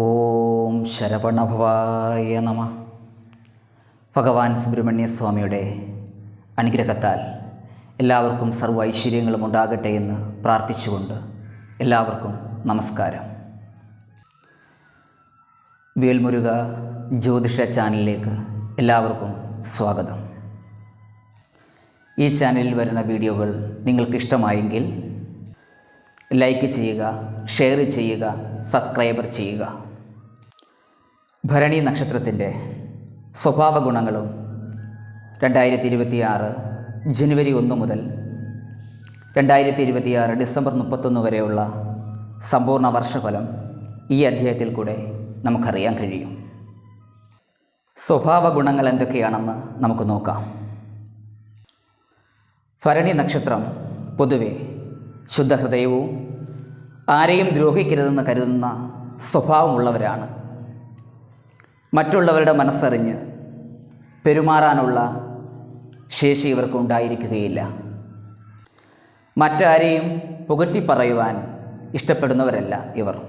ഓം ശരവണഭവായ നമ. ഭഗവാൻ സുബ്രഹ്മണ്യസ്വാമിയുടെ അനുഗ്രഹത്താൽ എല്ലാവർക്കും സർവ ഐശ്വര്യങ്ങളും ഉണ്ടാകട്ടെ എന്ന് പ്രാർത്ഥിച്ചുകൊണ്ട് എല്ലാവർക്കും നമസ്കാരം. വേൽമുരുക ജ്യോതിഷ ചാനലിലേക്ക് എല്ലാവർക്കും സ്വാഗതം. ഈ ചാനലിൽ വരുന്ന വീഡിയോകൾ നിങ്ങൾക്ക് ഇഷ്ടമായെങ്കിൽ ലൈക്ക് ചെയ്യുക ഷെയർ ചെയ്യുക സബ്സ്ക്രൈബർ ചെയ്യുക. ഭരണി നക്ഷത്രത്തിന്റെ സ്വഭാവ ഗുണങ്ങളും രണ്ടായിരത്തി ഇരുപത്തിയാറ് ജനുവരി ഒന്ന് മുതൽ രണ്ടായിരത്തി ഇരുപത്തിയാറ് ഡിസംബർ മുപ്പത്തൊന്ന് വരെയുള്ള സമ്പൂർണ വർഷഫലം ഈ അധ്യായത്തിൽ കൂടെ നമുക്കറിയാൻ കഴിയും. സ്വഭാവ ഗുണങ്ങൾ എന്തൊക്കെയാണെന്ന് നമുക്ക് നോക്കാം. ഭരണി നക്ഷത്രം പൊതുവെ ശുദ്ധഹൃദയവും ആരെയും ദ്രോഹിക്കരുതെന്ന് കരുതുന്ന സ്വഭാവമുള്ളവരാണ്. മറ്റുള്ളവരുടെ മനസ്സറിഞ്ഞ് പെരുമാറാനുള്ള ശേഷി ഇവർക്ക് ഉണ്ടായിരിക്കുകയില്ല. മറ്റാരെയും പുകറ്റി പറയുവാൻ ഇഷ്ടപ്പെടുന്നവരല്ല ഇവർ.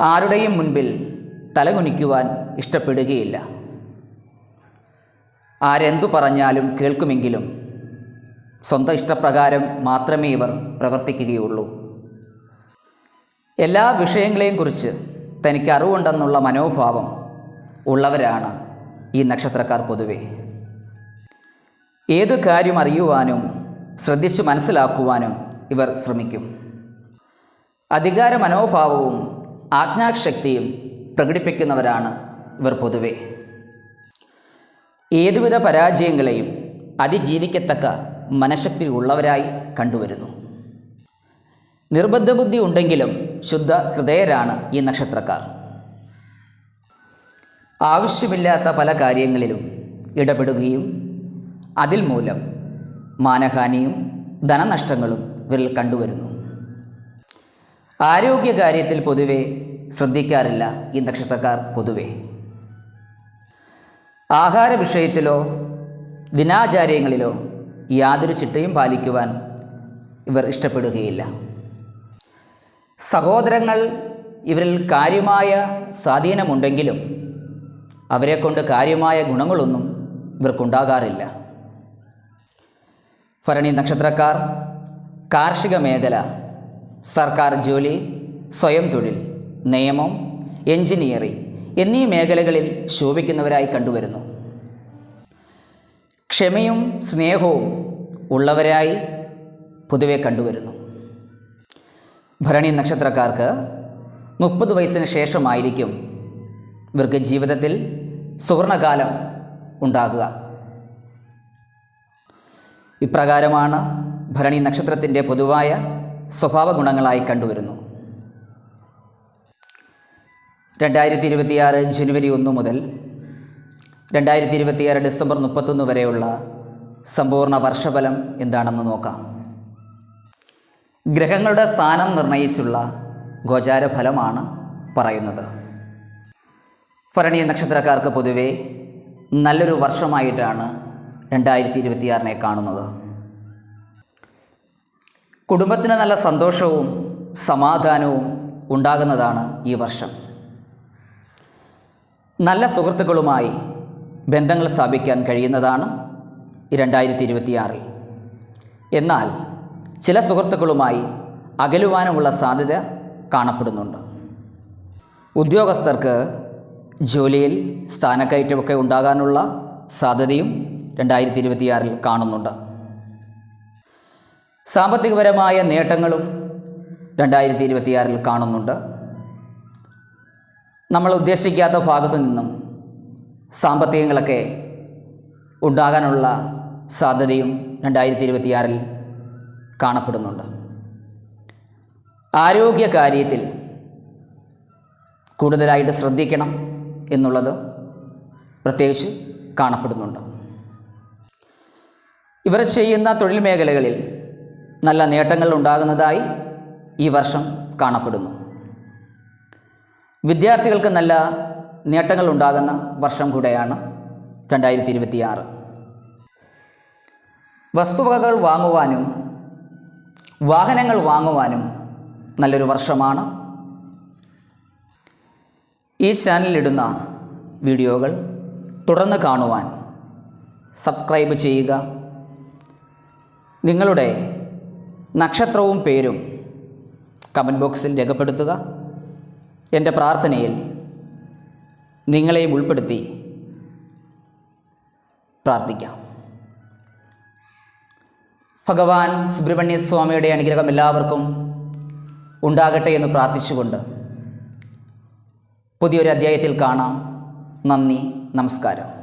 ആരുടെയും മുൻപിൽ തലകുനിക്കുവാൻ ഇഷ്ടപ്പെടുകയില്ല. ആരെന്തു പറഞ്ഞാലും കേൾക്കുമെങ്കിലും സ്വന്തം ഇഷ്ടപ്രകാരം മാത്രമേ ഇവർ പ്രവർത്തിക്കുകയുള്ളൂ. എല്ലാ വിഷയങ്ങളെയും കുറിച്ച് തനിക്ക് അറിവുണ്ടെന്നുള്ള മനോഭാവം ഉള്ളവരാണ് ഈ നക്ഷത്രക്കാർ പൊതുവെ. ഏതു കാര്യം അറിയുവാനും ശ്രദ്ധിച്ച് മനസ്സിലാക്കുവാനും ഇവർ ശ്രമിക്കും. അധികാര മനോഭാവവും ആജ്ഞാശക്തിയും പ്രകടിപ്പിക്കുന്നവരാണ് ഇവർ പൊതുവെ. ഏതുവിധ പരാജയങ്ങളെയും അതിജീവിക്കത്തക്ക മനഃശക്തി ഉള്ളവരായി കണ്ടുവരുന്നു. നിർബന്ധ ബുദ്ധി ഉണ്ടെങ്കിലും ശുദ്ധ ഹൃദയരാണ് ഈ നക്ഷത്രക്കാർ. ആവശ്യമില്ലാത്ത പല കാര്യങ്ങളിലും ഇടപെടുകയും അതിൽ മൂലം മാനഹാനിയും ധനനഷ്ടങ്ങളും ഇവരിൽ കണ്ടുവരുന്നു. ആരോഗ്യകാര്യത്തിൽ പൊതുവെ ശ്രദ്ധിക്കാറില്ല ഈ നക്ഷത്രക്കാർ പൊതുവെ. ആഹാര വിഷയത്തിലോ ദിനാചാര്യങ്ങളിലോ യാതൊരു ചിട്ടയും പാലിക്കുവാൻ ഇവർ ഇഷ്ടപ്പെടുകയില്ല. സഹോദരങ്ങൾ ഇവരിൽ കാര്യമായ സ്വാധീനമുണ്ടെങ്കിലും അവരെക്കൊണ്ട് കാര്യമായ ഗുണങ്ങളൊന്നും ഇവർക്കുണ്ടാകാറില്ല. ഭരണി നക്ഷത്രക്കാർ കാർഷിക മേഖല സർക്കാർ ജോലി സ്വയം തൊഴിൽ നിയമം എഞ്ചിനീയറിംഗ് എന്നീ മേഖലകളിൽ ശോഭിക്കുന്നവരായി കണ്ടുവരുന്നു. ക്ഷമയും സ്നേഹവും ഉള്ളവരായി പൊതുവെ കണ്ടുവരുന്നു. ഭരണി നക്ഷത്രക്കാർക്ക് മുപ്പത് വയസ്സിന് ശേഷമായിരിക്കും ഇവർക്ക് ജീവിതത്തിൽ സുവർണകാലം ഉണ്ടാകുക. ഇപ്രകാരമാണ് ഭരണി നക്ഷത്രത്തിന്റെ പൊതുവായ സ്വഭാവ ഗുണങ്ങളായി കണ്ടുവരുന്നു. രണ്ടായിരത്തി ഇരുപത്തിയാറ് ജനുവരി ഒന്ന് മുതൽ രണ്ടായിരത്തി ഇരുപത്തിയാറ് ഡിസംബർ മുപ്പത്തൊന്ന് വരെയുള്ള സമ്പൂർണ വർഷഫലം എന്താണെന്ന് നോക്കാം. ഗ്രഹങ്ങളുടെ സ്ഥാനം നിർണയിച്ചുള്ള ഗോചാരഫലമാണ് പറയുന്നത്. ഭരണീയ നക്ഷത്രക്കാർക്ക് പൊതുവെ നല്ലൊരു വർഷമായിട്ടാണ് രണ്ടായിരത്തി ഇരുപത്തിയാറിനെ കാണുന്നത്. കുടുംബത്തിന് നല്ല സന്തോഷവും സമാധാനവും ഉണ്ടാകുന്നതാണ് ഈ വർഷം. നല്ല സുഹൃത്തുക്കളുമായി ബന്ധങ്ങൾ സ്ഥാപിക്കാൻ കഴിയുന്നതാണ് രണ്ടായിരത്തി ഇരുപത്തിയാറിൽ എന്നാൽ ചില സുഹൃത്തുക്കളുമായി അകലുവാനുമുള്ള സാധ്യത കാണപ്പെടുന്നുണ്ട്. ഉദ്യോഗസ്ഥർക്ക് ജോലിയിൽ സ്ഥാനക്കയറ്റമൊക്കെ ഉണ്ടാകാനുള്ള സാധ്യതയും രണ്ടായിരത്തി ഇരുപത്തിയാറിൽ കാണുന്നുണ്ട്. സാമ്പത്തികപരമായ നേട്ടങ്ങളും രണ്ടായിരത്തി ഇരുപത്തിയാറിൽ കാണുന്നുണ്ട്. നമ്മൾ ഉദ്ദേശിക്കാത്ത ഭാഗത്തു നിന്നും സാമ്പത്തികങ്ങളൊക്കെ ഉണ്ടാകാനുള്ള സാധ്യതയും രണ്ടായിരത്തി ഇരുപത്തിയാറിൽ കാണപ്പെടുന്നുണ്ട്. ആരോഗ്യ കാര്യത്തിൽ കൂടുതലായിട്ട് ശ്രദ്ധിക്കണം എന്നുള്ളത് പ്രത്യേകിച്ച് കാണപ്പെടുന്നുണ്ട്. ഇവർ ചെയ്യുന്ന തൊഴിൽ മേഖലകളിൽ നല്ല നേട്ടങ്ങൾ ഉണ്ടാകുന്നതായി ഈ വർഷം കാണപ്പെടുന്നു. വിദ്യാർത്ഥികൾക്ക് നല്ല നേട്ടങ്ങൾ ഉണ്ടാകുന്ന വർഷം കൂടെയാണ് രണ്ടായിരത്തി ഇരുപത്തിയാറ്. വസ്തുവകകൾ വാങ്ങുവാനും വാഹനങ്ങൾ വാങ്ങുവാനും നല്ലൊരു വർഷമാണ്. ഈ ചാനലിലിടുന്ന വീഡിയോകൾ തുടർന്ന് കാണുവാൻ സബ്സ്ക്രൈബ് ചെയ്യുക. നിങ്ങളുടെ നക്ഷത്രവും പേരും കമന്റ് ബോക്സിൽ രേഖപ്പെടുത്തുക. എന്റെ പ്രാർത്ഥനയിൽ നിങ്ങളെയും ഉൾപ്പെടുത്തി പ്രാർത്ഥിക്കാം. ഭഗവാൻ സുബ്രഹ്മണ്യ സ്വാമിയുടെ അനുഗ്രഹം എല്ലാവർക്കും ഉണ്ടാകട്ടെ എന്ന് പ്രാർത്ഥിച്ചുകൊണ്ട് പുതിയൊരു അധ്യായത്തിൽ കാണാം. നന്ദി നമസ്കാരം.